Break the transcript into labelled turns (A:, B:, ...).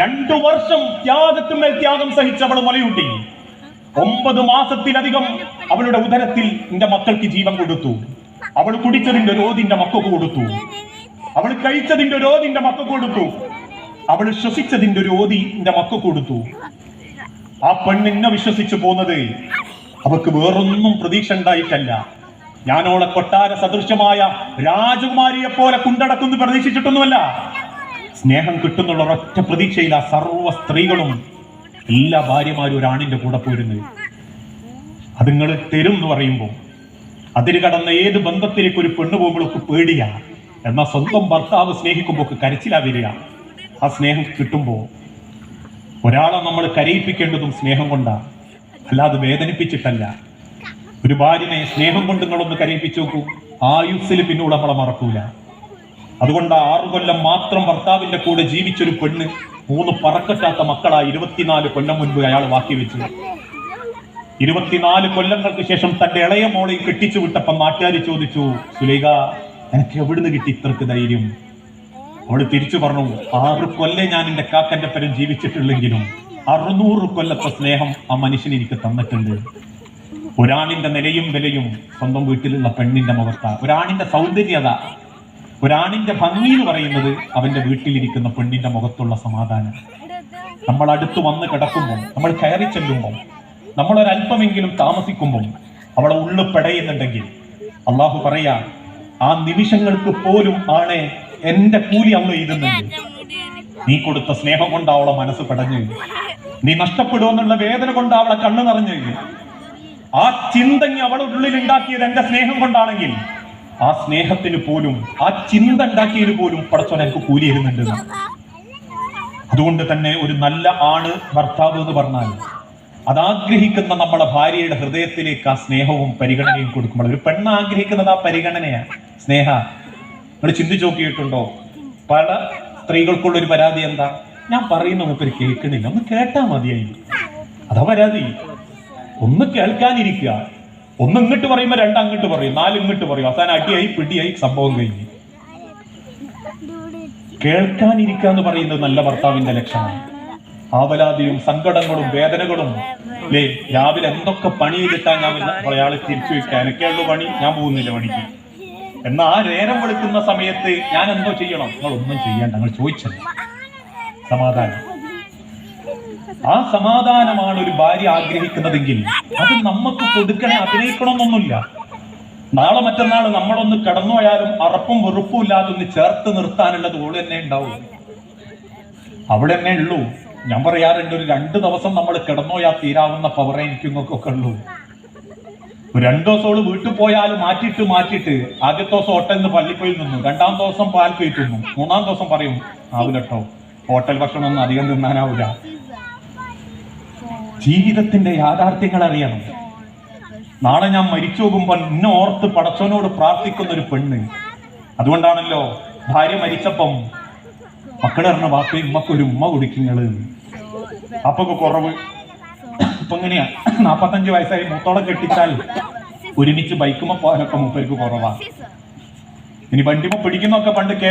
A: രണ്ടു വർഷം ത്യാഗത്തിന്മേൽ ത്യാഗം സഹിച്ച് അവൾ മുലയൂട്ടി. ഒമ്പത് മാസത്തിലധികം അവളുടെ ഉദരത്തിൽ എന്റെ മക്കൾക്ക് ജീവൻ കൊടുത്തു. അവൾ കുടിച്ചതിന്റെ രോദിന്റെ മക്കൾക്ക് കൊടുത്തു. അവൾ കഴിച്ചതിന്റെ രോദിന്റെ മക്കൾക്ക് കൊടുത്തു. അവൾ ശ്വസിച്ചതിന്റെ രോദിന്റെ മക്കൾക്ക് കൊടുത്തു. ആ പെണ്ണിന്നെ വിശ്വസിച്ചു പോന്നത്. അവക്ക് വേറൊന്നും പ്രതീക്ഷ ഉണ്ടായിട്ടല്ല. ഞാനോളെ കൊട്ടാര സദൃശ്യമായ രാജകുമാരിയെ പോലെ കുണ്ടടക്കുന്നു പ്രതീക്ഷിച്ചിട്ടൊന്നുമല്ല. സ്നേഹം കിട്ടുന്നുള്ള ഒരൊറ്റ പ്രതീക്ഷയില്ല സർവ സ്ത്രീകളും എല്ലാ ഭാര്യമാരും ഒരാണിന്റെ കൂടെ പോരുന്നത്. അത് നിങ്ങൾ തരും എന്ന് പറയുമ്പോൾ അതിര് കടന്ന ഏത് ബന്ധത്തിലേക്ക് ഒരു പെണ്ണ് പോകുമ്പോഴൊക്കെ പേടിയാ. എന്നാൽ സ്വന്തം ഭർത്താവ് സ്നേഹിക്കുമ്പോൾ കരച്ചിലാ വരിക. ആ സ്നേഹം കിട്ടുമ്പോൾ ഒരാളെ നമ്മൾ കരയിപ്പിക്കേണ്ടതും സ്നേഹം കൊണ്ടാണ് അല്ലാതെ വേദനിപ്പിച്ചിട്ടല്ല. ഒരു ഭാര്യനെ സ്നേഹം കൊണ്ട് നിങ്ങളൊന്ന് കരയിപ്പിച്ചു നോക്കൂ. ആയുസ്സിൽ പിന്നൂടെ നമ്മളെ മറക്കൂല. അതുകൊണ്ട് ആറു കൊല്ലം മാത്രം ഭർത്താവിന്റെ കൂടെ ജീവിച്ചൊരു പെണ്ണ് മൂന്ന് പറക്കറ്റാത്ത മക്കളാ ഇരുപത്തിനാല് കൊല്ലം മുൻപ് അയാൾ വാക്കി വെച്ചു. ഇരുപത്തിനാല് കൊല്ലങ്ങൾക്ക് ശേഷം തന്റെ ഇളയ മോളെ കെട്ടിച്ചു വിട്ടപ്പം നാട്ടുകാർ ചോദിച്ചു സുലേഖ എനിക്ക് എവിടുന്ന് കിട്ടി ഇത്രക്ക് ധൈര്യം? അവൾ തിരിച്ചു പറഞ്ഞു ആറ് കൊല്ലേ ഞാൻ എന്റെ കാക്കന്റെ പരം ജീവിച്ചിട്ടുള്ളെങ്കിലും അറുന്നൂറ് കൊല്ലത്തെ സ്നേഹം ആ മനുഷ്യൻ എനിക്ക് തന്നിട്ടുണ്ട്. ഒരാണിന്റെ നിലയും വിലയും സ്വന്തം വീട്ടിലുള്ള പെണ്ണിന്റെ മുഖത്ത. ഒരാണിന്റെ സൗന്ദര്യത ഒരാണിന്റെ ഭംഗി എന്ന് പറയുന്നത് അവന്റെ വീട്ടിലിരിക്കുന്ന പെണ്ണിന്റെ മുഖത്തുള്ള സമാധാനം. നമ്മൾ അടുത്ത് വന്ന് കിടക്കുമ്പോൾ നമ്മൾ കയറി ചെല്ലുമ്പോൾ നമ്മൾ ഒരല്പമെങ്കിലും താമസിക്കുമ്പോൾ അവളെ ഉള്ളു പെടയുന്നുണ്ടെങ്കിൽ അള്ളാഹു പറയാ ആ നിമിഷങ്ങൾക്ക് പോലും ആണ് എന്റെ കൂലി അവൾ എഴുതുന്നുണ്ട് നീ കൊടുത്ത സ്നേഹം കൊണ്ട് അവളെ മനസ്സ് പടഞ്ഞു. നീ നഷ്ടപ്പെടുമെന്നുള്ള വേദന കൊണ്ട് അവളെ കണ്ണു നിറഞ്ഞു ആ ചിന്തങ്ങി അവളുടെ ഉള്ളിൽ ഉണ്ടാക്കിയത് എന്റെ സ്നേഹം കൊണ്ടാണെങ്കിൽ ആ സ്നേഹത്തിന് പോലും ആ ചിന്ത ഉണ്ടാക്കിയതിന് പോലും പടച്ചോൻ എനിക്ക് കൂലി തരുന്നുണ്ട് അതുകൊണ്ട് തന്നെ ഒരു നല്ല ആണ് ഭർത്താവ് എന്ന് പറഞ്ഞാൽ അതാഗ്രഹിക്കുന്ന നമ്മുടെ ഭാര്യയുടെ ഹൃദയത്തിലേക്ക് ആ സ്നേഹവും പരിഗണനയും കൊടുക്കുമ്പോൾ ഒരു പെണ്ണ് ആഗ്രഹിക്കുന്നത് ആ പരിഗണനയാണ് സ്നേഹ നിങ്ങൾ ചിന്തിച്ചു നോക്കിയിട്ടുണ്ടോ? പല സ്ത്രീകൾക്കുള്ള ഒരു പരാതി എന്താ? ഞാൻ പറയുന്ന മൂപ്പര് കേൾക്കുന്നില്ല. ഒന്ന് കേട്ടാ മതിയായി. അതാ പരാതി. ഒന്ന് കേൾക്കാനിരിക്കുക. ഒന്ന് ഇങ്ങോട്ട് പറയുമ്പോ രണ്ട് അങ്ങോട്ട് പറയും. നാല് ഇങ്ങോട്ട് പറയും. അവസാനം അടിയായി പിടിയായി സംഭവം കഴിഞ്ഞു. കേൾക്കാനിരിക്കുക എന്ന് പറയുന്നത് നല്ല ഭർത്താവിന്റെ ലക്ഷണമാണ്. ആവലാതിയും സങ്കടങ്ങളും വേദനകളും. അല്ലേ രാവിലെ എന്തൊക്കെ പണി ചെയ്തിട്ടാ ഞാൻ അയാളെ തിരിച്ചു വെക്കാൻ എനിക്കുള്ള പണി ഞാൻ പോകുന്നില്ല പണിക്ക്. എന്നാ ആ നേരം വെളുക്കുന്ന സമയത്ത് ഞാൻ എന്തോ ചെയ്യണം? നിങ്ങൾ ഒന്നും ചെയ്യണ്ട നിങ്ങൾ ചോദിച്ചത് സമാധാനം. ആ സമാധാനമാണ് ഒരു ഭാര്യ ആഗ്രഹിക്കുന്നതെങ്കിൽ. അത് നമുക്ക് കൊടുക്കണേ അഭിനയിക്കണമെന്നൊന്നുമില്ല. നാളെ മറ്റന്നാൾ നമ്മളൊന്ന് കടന്നുപോയാലും അറപ്പും വെറുപ്പും ഇല്ലാതെ ഒന്ന് ചേർത്ത് നിർത്താനുള്ളത് ഓൾ തന്നെ ഉണ്ടാവും. അവിടെ തന്നെ ഉള്ളൂ. ഞാൻ പറയാറുണ്ട് ഒരു രണ്ട് ദിവസം നമ്മൾ കിടന്നുപോയാൽ തീരാവുന്ന പവറേ എനിക്ക് ഉള്ളൂ. രണ്ടു ദിവസം വീട്ടിൽ പോയാൽ മാറ്റിയിട്ട് മാറ്റിയിട്ട് ആദ്യത്തെ ദിവസം ഹോട്ടലിൽ പള്ളിപ്പോയി നിന്നു. രണ്ടാം ദിവസം പാൽ പോയി മൂന്നാം ദിവസം പറയും ആവില്ലട്ടോ ഹോട്ടൽ ഭക്ഷണം ഒന്നും അധികം തിന്നാനാവില്ല ജീവിതത്തിന്റെ യാഥാർത്ഥ്യങ്ങൾ അറിയണം. നാളെ ഞാൻ മരിച്ചു പോകുമ്പോൾ ഇന്നെ ഓർത്ത് പടച്ചവനോട് പ്രാർത്ഥിക്കുന്ന ഒരു പെണ്ണ്. അതുകൊണ്ടാണല്ലോ ഭാര്യ മരിച്ചപ്പം മക്കളറിഞ്ഞ വാക്ക് ഉമ്മക്കൊരു ഉമ്മ കുടിക്കുങ്ങൾ അപ്പൊക്കെ കുറവ്. ഇപ്പൊ എങ്ങനെയാ? നാപ്പത്തഞ്ച് വയസ്സായി മൂത്തോളം കെട്ടിച്ചാൽ ഒരുമിച്ച് ബൈക്കുമ്പോ പോകാനൊക്കെ മൂപ്പർക്ക് കുറവാ. ഇനി വണ്ടിമ പിടിക്കുന്നൊക്കെ പണ്ട് കേ